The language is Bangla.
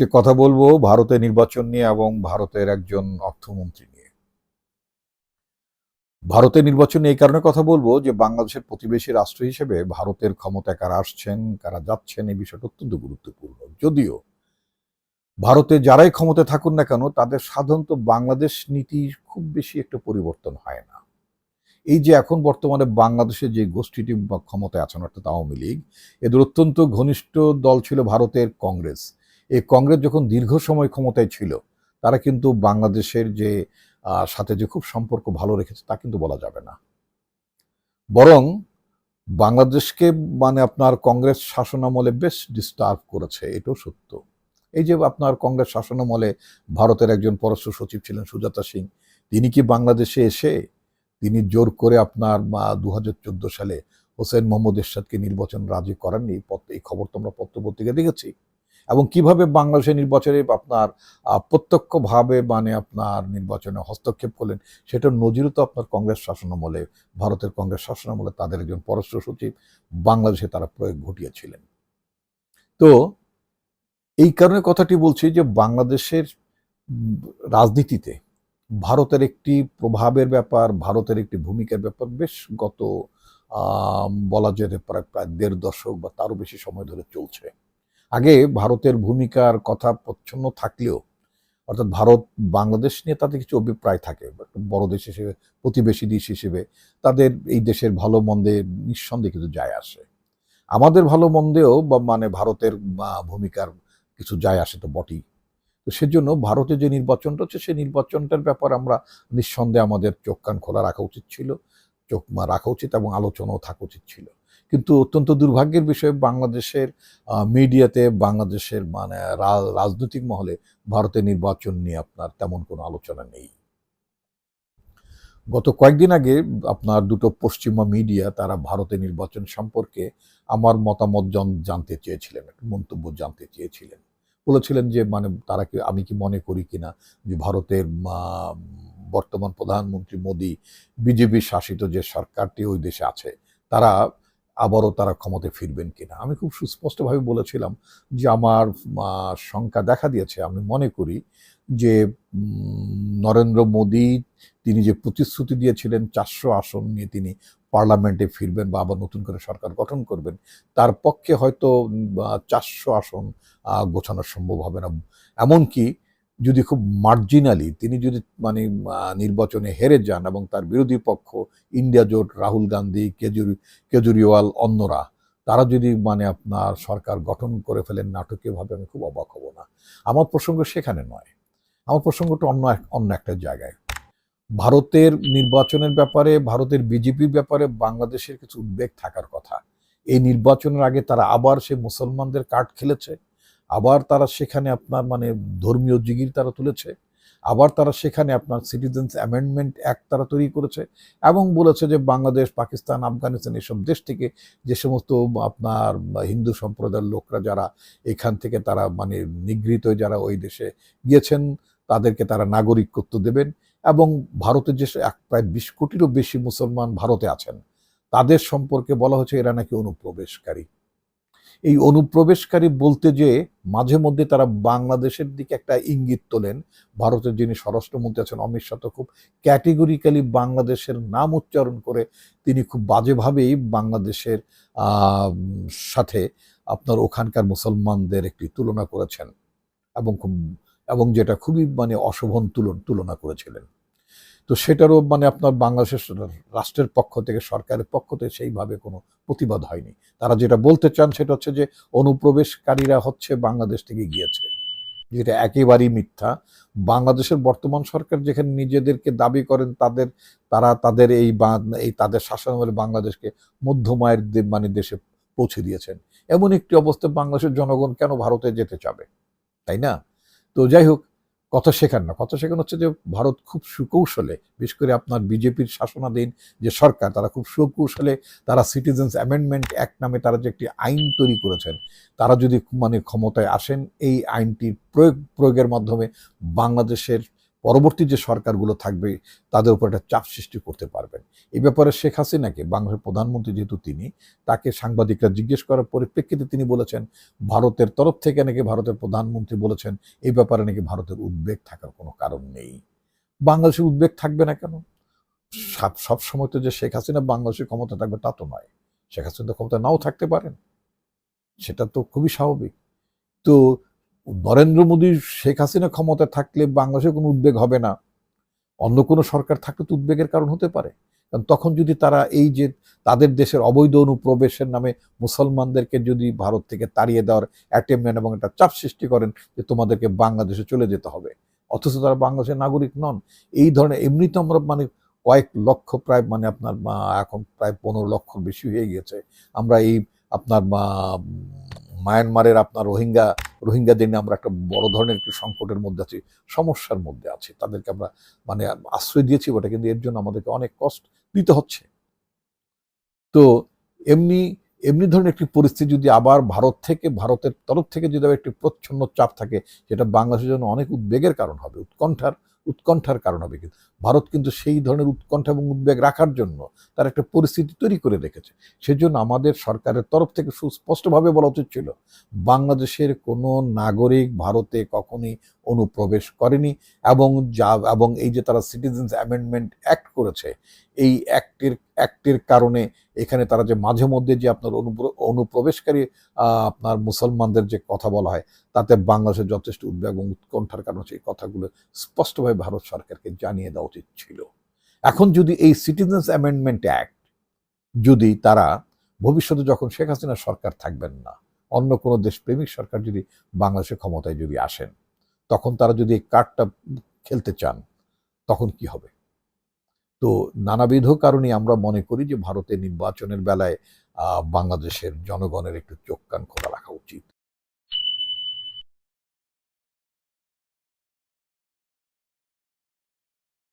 আজকে কথা বলব ভারতের নির্বাচন নিয়ে এবং ভারতের একজন অর্থমন্ত্রী নিয়ে। ভারতের নির্বাচন নিয়ে এই কারণে কথা বলব যে বাংলাদেশের প্রতিবেশী রাষ্ট্র হিসেবে ভারতের ক্ষমতায় কারা আসছেন, কারা যাচ্ছেন, এই বিষয়টা অত্যন্ত গুরুত্বপূর্ণ। যদিও ভারতে যারাই ক্ষমতা থাকুন না কেন, তাদের সাধারণত বাংলাদেশ নীতি খুব বেশি একটা পরিবর্তন হয় না। এই যে এখন বর্তমানে বাংলাদেশে যে গোষ্ঠীটি ক্ষমতায় আছেন, অর্থাৎ আওয়ামী লীগ, এদের অত্যন্ত ঘনিষ্ঠ দল ছিল ভারতের কংগ্রেস। এই কংগ্রেস যখন দীর্ঘ সময় ক্ষমতায় ছিল, তারা কিন্তু বাংলাদেশের যে সাথে যে খুব সম্পর্ক ভালো রেখেছে তা কিন্তু বলা যাবে না। বরং বাংলাদেশকে মানে আপনার কংগ্রেস শাসনামলে বেশ ডিস্টার্ব করেছে, এটাও সত্য। এই যে আপনার কংগ্রেস শাসনামলে ভারতের একজন পররাষ্ট্র সচিব ছিলেন সুজাতা সিং, তিনি কি বাংলাদেশে এসে তিনি জোর করে আপনার দু হাজার চোদ্দ সালে হোসেন মোহাম্মদ এরশাদকে নির্বাচন রাজি করেননি? এই খবর তো আমরা পত্রপত্রিকা দেখেছি। এবং কীভাবে বাংলাদেশের নির্বাচনে আপনার প্রত্যক্ষভাবে মানে আপনার নির্বাচনে হস্তক্ষেপ করলেন সেটার নজিরও তো আপনার কংগ্রেস শাসনামলে, ভারতের কংগ্রেস শাসনামলে তাদের একজন পররাষ্ট্র সচিব বাংলাদেশে তারা প্রয়োগ ঘটিয়েছিলেন। তো এই কারণে কথাটি বলছি যে বাংলাদেশের রাজনীতিতে ভারতের একটি প্রভাবের ব্যাপার, ভারতের একটি ভূমিকার ব্যাপার বেশ গত বলা যেতে পারে প্রায় দেড় দশক বা তারও বেশি সময় ধরে চলছে। আগে ভারতের ভূমিকার কথা প্রচ্ছন্ন থাকলেও, অর্থাৎ ভারত, বাংলাদেশ নিয়ে তাদের কিছু অভিপ্রায় থাকে বড় দেশ হিসেবে, প্রতিবেশী দেশ হিসেবে, তাদের এই দেশের ভালো মন্দে নিঃসন্দেহে কিছু যায় আসে। আমাদের ভালো মন্দেও বা মানে ভারতের ভূমিকার কিছু যায় আসে তো বটেই। তো সেজন্য ভারতে যে নির্বাচনটা হচ্ছে, সেই নির্বাচনটার ব্যাপারে আমরা নিঃসন্দেহে আমাদের চোখ কান খোলা রাখা উচিত ছিল চোখ রাখা উচিত এবং আলোচনাও থাকা উচিত ছিল। কিন্তু অত্যন্ত দুর্ভাগ্যের বিষয়, বাংলাদেশের মিডিয়াতে বাংলাদেশের মানে রাজনৈতিক মহলে ভারতের নির্বাচন নিয়ে আপনার তেমন কোনো আলোচনা নেই। গত কয়েকদিন আগে আপনার দুটো পশ্চিমা মিডিয়া তারা ভারতের নির্বাচন সম্পর্কে আমার মতামত জন- জানতে চেয়েছিলেন মন্তব্য জানতে চেয়েছিলেন। বলেছিলেন যে মানে তারা কি, আমি কি মনে করি কিনা যে ভারতের বর্তমান প্রধানমন্ত্রী মোদী, বিজেপি শাসিত যে সরকারটি ওই দেশে আছে, তারা আবারও তারা ক্ষমতায় ফিরবেন কিনা। আমি খুব সুস্পষ্টভাবে বলেছিলাম যে আমার শঙ্কা দেখা দিয়েছে। আমি মনে করি যে নরেন্দ্র মোদী তিনি যে প্রতিশ্রুতি দিয়েছিলেন চারশো আসন নিয়ে তিনি পার্লামেন্টে ফিরবেন বা আবার নতুন করে সরকার গঠন করবেন, তার পক্ষে হয়তো চারশো আসন গোছানো সম্ভব হবে না। এমনকি যদি খুব মার্জিনালি তিনি যদি মানে নির্বাচনে হেরে যান এবং তার বিরোধী পক্ষ, ইন্ডিয়া জোট, রাহুল গান্ধী, কেজরি, কেজরিওয়াল অন্যরা, তারা যদি মানে আপনার সরকার গঠন করে ফেলেন নাটকীয়ভাবে, আমি খুব অবাক হব না। আমার প্রসঙ্গ সেখানে নয়। আমার প্রসঙ্গটা অন্য এক, অন্য একটা জায়গায়। ভারতের নির্বাচনের ব্যাপারে, ভারতের বিজেপির ব্যাপারে বাংলাদেশের কিছু উদ্বেগ থাকার কথা। এই নির্বাচনের আগে তারা আবার সে মুসলমানদের কার্ড খেলেছে। আবার তারা সেখানে আপনার মানে ধর্মীয় জিগির তারা তুলেছে, আবার তারা সেখানে আপনার সিটিজেন্স অ্যামেন্ডমেন্ট অ্যাক্ট তারা তৈরি করেছে এবং বলেছে যে বাংলাদেশ, পাকিস্তান, আফগানিস্তান এসব দেশ থেকে যে সমস্ত আপনার হিন্দু সম্প্রদায়ের লোকরা যারা এখান থেকে তারা মানে নিগৃহীত যারা ওই দেশে গিয়েছেন, তাদেরকে তারা নাগরিকত্ব দেবেন এবং ভারতের যে এক প্রায় বিশ কোটিরও বেশি মুসলমান ভারতে আছেন, তাদের সম্পর্কে বলা হচ্ছে এরা নাকি অনুপ্রবেশকারী। এই অনুপ্রবেশকারী বলতে যে মাঝে মধ্যে তারা বাংলাদেশের দিকে একটা ইঙ্গিত তোলেন, ভারতের যিনি স্বরাষ্ট্রমন্ত্রী আছেন অমিত শাহ, তো খুব ক্যাটেগরিক্যালি বাংলাদেশের নাম উচ্চারণ করে তিনি খুব বাজেভাবেই বাংলাদেশের সাথে আপনার ওখানকার মুসলমানদের একটি তুলনা করেছেন এবং খুব, এবং যেটা খুবই মানে অশোভন তুলন, তুলনা করেছিলেন। তো সেটারও মানে আপনার বাংলাদেশের রাষ্ট্রের পক্ষ থেকে, সরকারের পক্ষ থেকে সেইভাবে কোনো প্রতিবাদ হয়নি। তারা যেটা বলতে চান সেটা হচ্ছে যে অনুপ্রবেশকারীরা হচ্ছে বাংলাদেশ থেকে গিয়েছে। যেটা একেবারেই মিথ্যা। বাংলাদেশের বর্তমান সরকার যেখানে নিজেদেরকে দাবি করেন তাদের, তারা তাদের এই বা- এই তাদের শাসনামলে বাংলাদেশকে মধ্যমায়ের মানে দেশে পৌঁছে দিয়েছেন। এমন একটি অবস্থায় বাংলাদেশের জনগণ কেন ভারতে যেতে চাবে? তাই না? তো যাই হোক কথা শেখান না কথা শেখানো হচ্ছে যে ভারত খুব সুকৌশলে, বিশেষ করে আপনার বিজেপির শাসনাধীন যে সরকার, তারা খুব সুকৌশলে, তারা সিটিজেন্স অ্যামেন্ডমেন্ট অ্যাক্ট নামে তারা যে একটি আইন তৈরি করেছেন, তারা যদি মানে ক্ষমতায় আসেন, এই আইনটি প্রয়োগ, প্রয়োগের মাধ্যমে বাংলাদেশের পরবর্তী যে সরকারগুলো থাকবে, তাদের উপর একটা চাপ সৃষ্টি করতে পারবেন। এই ব্যাপারে শেখ হাসিনাকে বাংলাদেশের প্রধানমন্ত্রী যেহেতু তিনি, তাকে সাংবাদিকরা জিজ্ঞেস করার পরিপ্রেক্ষিতে তিনি বলেছেন, ভারতের তরফ থেকে নাকি ভারতের প্রধানমন্ত্রী বলেছেন, এই ব্যাপারে নাকি ভারতের উদ্বেগ থাকার কোনো কারণ নেই। বাংলাদেশের উদ্বেগ থাকবে না কেন? সব সব সময় তো যে শেখ হাসিনা বাংলাদেশের ক্ষমতা থাকবে তা তো নয়। শেখ হাসিনা ক্ষমতা নাও থাকতে পারেন। সেটা তো খুবই স্বাভাবিক। তো নরেন্দ্র মোদী, শেখ হাসিনা ক্ষমতা থাকলে বাংলাদেশে কোনো উদ্বেগ হবে না। অন্য কোনো সরকার থাকলে তো উদ্বেগের কারণ হতে পারে। কারণ তখন যদি তারা এই যে তাদের দেশের অবৈধ অনুপ্রবেশের নামে মুসলমানদেরকে যদি ভারত থেকে তাড়িয়ে দেওয়ার অ্যাটেম্প নেন এবং একটা চাপ সৃষ্টি করেন যে তোমাদেরকে বাংলাদেশে চলে যেতে হবে। অথচ তারা বাংলাদেশের নাগরিক নন। এই ধরনের এমনি তো আমরা মানে কয়েক লক্ষ প্রায় মানে আপনার এখন প্রায় পনেরো লক্ষ বেশি হয়ে গেছে আমরা এই আপনার মায়ানমারের আপনার রোহিঙ্গা রোহিঙ্গাদের নিয়ে আমরা একটা বড় ধরনের একটি সংকটের মধ্যে আছি, সমস্যার মধ্যে আছি। তাদেরকে আমরা মানে আশ্রয় দিয়েছি ওটা কিন্তু এর জন্য আমাদেরকে অনেক কষ্ট দিতে হচ্ছে। তো এমনি এমনি ধরনের একটি পরিস্থিতি যদি আবার ভারত থেকে, ভারতের তরফ থেকে যদি একটি প্রচ্ছন্ন চাপ থাকে সেটা বাংলাদেশের জন্য অনেক উদ্বেগের কারণ হবে, উৎকণ্ঠার উৎকণ্ঠার কারণ হবে কিন্তু। ভারত কিন্তু সেই ধরনের উৎকণ্ঠা এবং উদ্বেগ রাখার জন্য তার একটা পরিস্থিতি তৈরি করে রেখেছে। সেজন্য আমাদের সরকারের তরফ থেকে সুস্পষ্টভাবে বলা উচিত ছিল, বাংলাদেশের কোনো নাগরিক ভারতে কখনই অনুপ্রবেশ করেনি এবং যা, এবং এই যে তারা সিটিজেন্স অ্যামেন্ডমেন্ট অ্যাক্ট করেছে, এই অ্যাক্টের অ্যাক্টের কারণে এখানে তারা যে মাঝে মধ্যে যে আপনার অনুপ্র- অনুপ্রবেশকারী আপনার মুসলমানদের যে কথা বলা হয়, তাতে বাংলাদেশের যথেষ্ট উদ্বেগ এবং উৎকণ্ঠার কারণে সেই কথাগুলো স্পষ্টভাবে ভারত সরকারকে জানিয়ে দেওয়া উচিত ছিল। এখন যদি এই সিটিজেন্স অ্যামেন্ডমেন্ট অ্যাক্ট যদি তারা ভবিষ্যতে যখন শেখ হাসিনা সরকার থাকবেন না, অন্য কোনো দেশপ্রেমিক সরকার যদি বাংলাদেশের ক্ষমতায় যদি আসেন, তখন তারা যদি এই কার্ডটা খেলতে চান, তখন কি হবে? তো নানাবিধ কারণে আমরা মনে করি যে ভারতের নির্বাচনের বেলায় বাংলাদেশের জনগণের একটু চোখ কান খোলা রাখা